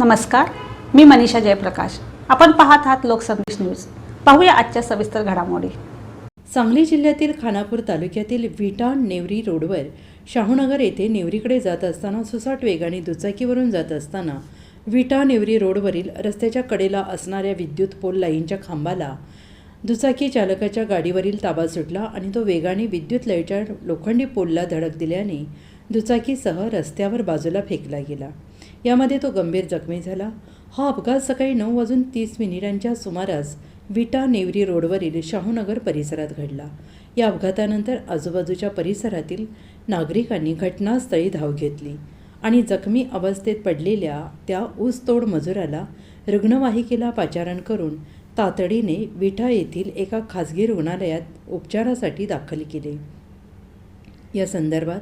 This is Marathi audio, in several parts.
नमस्कार मी मनीषा जयप्रकाश. आपण पाहत आहात लोकसंदेश न्यूज. पाहूया आजच्या सविस्तर घडामोडी. सांगली जिल्ह्यातील खानापूर तालुक्यातील विटा नेवरी रोडवर शाहूनगर येथे नेवरीकडे जात असताना सुसाट वेगाने दुचाकीवरून जात असताना विटा नेवरी रोडवरील रस्त्याच्या कडेला असणाऱ्या विद्युत पोल लाईनच्या खांबाला दुचाकी चालकाच्या गाडीवरील ताबा सुटला आणि तो वेगाने विद्युत लाईटच्या लोखंडी पोलला धडक दिल्याने दुचाकीसह रस्त्यावर बाजूला फेकला गेला. यामध्ये तो गंभीर जखमी झाला. हा अपघात सकाळी नऊ वाजून तीस मिनिटांच्या सुमारास विटा नेवरी रोडवरील शाहूनगर परिसरात घडला. या अपघातानंतर आजूबाजूच्या परिसरातील नागरिकांनी घटनास्थळी धाव घेतली आणि जखमी अवस्थेत पडलेल्या त्या ऊसतोड मजुराला रुग्णवाहिकेला पाचारण करून तातडीने विठा येथील एका खाजगी रुग्णालयात उपचारासाठी दाखल केले. या संदर्भात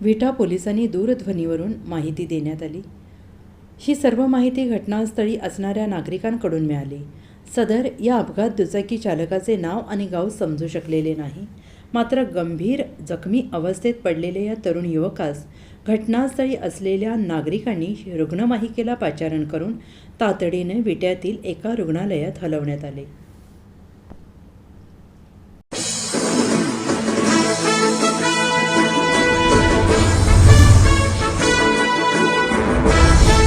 विठा पोलिसांनी दूरध्वनीवरून माहिती देण्यात आली. ही सर्व माहिती घटनास्थळी असणाऱ्या नागरिकांकडून मिळाली. सदर या अपघात दुचाकी चालकाचे नाव आणि गाव समजू शकलेले नाही. मात्र गंभीर जखमी अवस्थेत पडलेल्या या तरुण युवकास घटनास्थळी असलेल्या नागरिकांनी रुग्णवाहिकेला पाचारण करून तातडीने विट्यातील एका रुग्णालयात हलवण्यात आले.